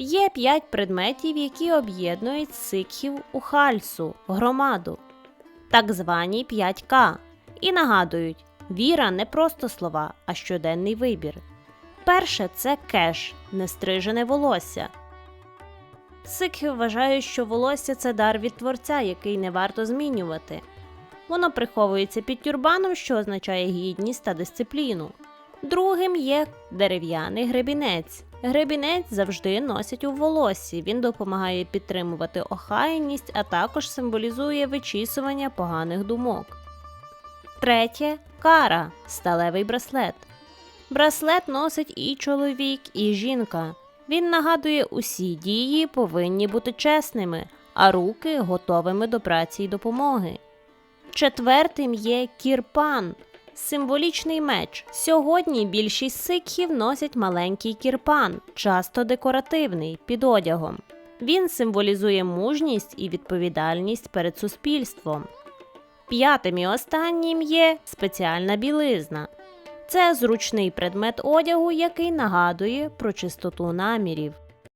Є п'ять предметів, які об'єднують сикхів у хальсу, громаду, так звані 5К, і нагадують, віра не просто слова, а щоденний вибір. Перше це кеш, нестрижене волосся. Сикхи вважають, що волосся це дар від творця, який не варто змінювати. Воно приховується під тюрбаном, що означає гідність та дисципліну. Другим є дерев'яний гребінець. Гребінець завжди носять у волоссі. Він допомагає підтримувати охайність, а також символізує вичісування поганих думок. Третє кара сталевий браслет. Браслет носить і чоловік, і жінка. Він нагадує, усі дії повинні бути чесними, а руки готовими до праці й допомоги. Четвертим є кірпан символічний меч. Сьогодні більшість сикхів носять маленький кірпан, часто декоративний, під одягом. Він символізує мужність і відповідальність перед суспільством. П'ятим і останнім є спеціальна білизна. Це зручний предмет одягу, який нагадує про чистоту намірів.